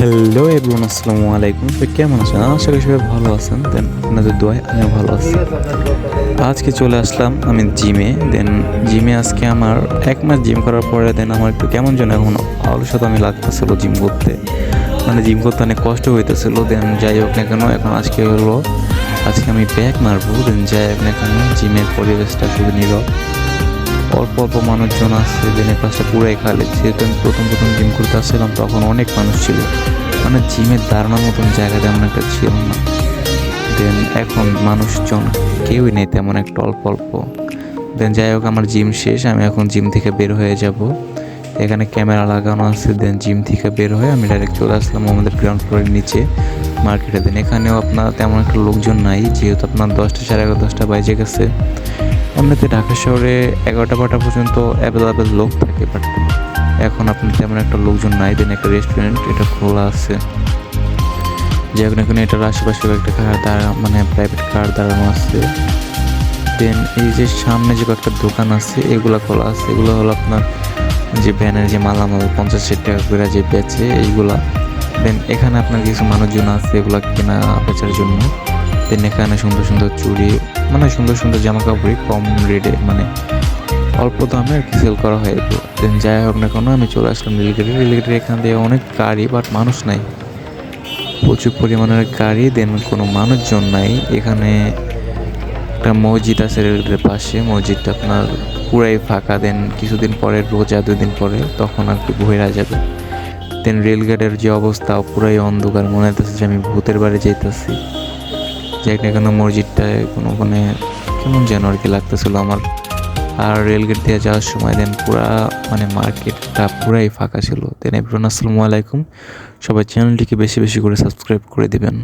Hello everyone আসসালামু আলাইকুম। তো কেমন আছেন? আশা করি সবাই ভালো আছেন। দেন আপনাদের দোয়ায় আমিও ভালো আছি। আজকে চলে আসলাম আমি জিমে। দেন জিমে আজকে আমার এক মাস জিম করার পরে দেন আমার একটু কেমন যেন এখন অলসতা আমি লাগতেছিল জিম করতে। মানে জিম করতে অনেক কষ্ট হইতেছিল। দেন যাই হোক না কেন, এখন আজকে হলো, আজকে আমি ব্যাক মারবো। দেন যাই হোক না কেন, জিমের পরিবেশটা খুবই নীরব। অল্প অল্প মানুষজন আসছে, দিনের পাশটা পুরাই খালি। যেহেতু আমি প্রথম প্রথম জিম করতে আসছিলাম, তখন অনেক মানুষ ছিল। মানে জিমের দাঁড়ানোর মতন জায়গা তেমন একটা ছিল না। দেন এখন মানুষজন কেউই নেই তেমন একটা অল্প অল্প। দেন যাই হোক, আমার জিম শেষ, আমি এখন জিম থেকে বের হয়ে যাব। এখানে ক্যামেরা লাগানো আছে দেন জিম থেকে বের হয়ে আমি ডাইরেক্ট চলে আসলাম আমাদের গ্রাউন্ড ফ্লোরের নিচে মার্কেটে দেন এখানেও আপনার তেমন একটা লোকজন নাই, যেহেতু আপনার দশটা সাড়ে এগারো দশটা বাজে গেছে। এমনিতে ঢাকা শহরে এগারোটা বারোটা পর্যন্ত অ্যাভেলেবেল লোক থাকে বাট এখন আপনার তেমন একটা লোকজন নাই দেন একটা রেস্টুরেন্ট এটা খোলা আছে। যে এখন এখানে এটার আশেপাশে একটা কার দাঁড়া মানে প্রাইভেট কার দাঁড়ানো আছে। দেন এই যে সামনে যে কয়েকটা দোকান আছে, এগুলো খোলা আছে। এগুলো হলো আপনার যে ভ্যানের যে মালামাল, পঞ্চাশ ষাট টাকা করে যে বেচে, এইগুলা। দেন এখানে আপনার কিছু মানুষজন আছে, এগুলা কেনা বেচার জন্য। দেন এখানে সুন্দর সুন্দর চুড়ি মানে সুন্দর সুন্দর জামা কাপড়ই কম রেটে মানে অল্প দামে আর কি সেল করা হয় দেন যাই হোক না কেন, আমি চলে আসলাম রেলগেটে রেলগেটের এখান দিয়ে অনেক গাড়ি বাট মানুষ নাই। প্রচুর পরিমাণের গাড়ি দেন কোনো মানুষজন নাই। এখানে একটা মসজিদ আছে রেলগেটের পাশে। মসজিদটা আপনার পুরাই ফাঁকা। দেন কিছুদিন পরে, রোজা দুদিন পরে, তখন আর কি ভৈরা যাবে। দেন রেলগেটের যে অবস্থা, পুরাই অন্ধকার। মনে হইতেছে যে আমি ভূতের বাড়ি যাইতেছি। যে না কেন মসজিদটায় কোনো মানে কেমন যেন আর কি লাগতেছিল আমার। আর রেলগেট দিয়ে যাওয়ার সময় দেন পুরা মানে মার্কেটটা পুরাই ফাঁকা ছিল। দেন এভরিওয়ান আসসালামু আলাইকুম। সবাই চ্যানেলটিকে বেশি বেশি করে সাবস্ক্রাইব করে দিবেন।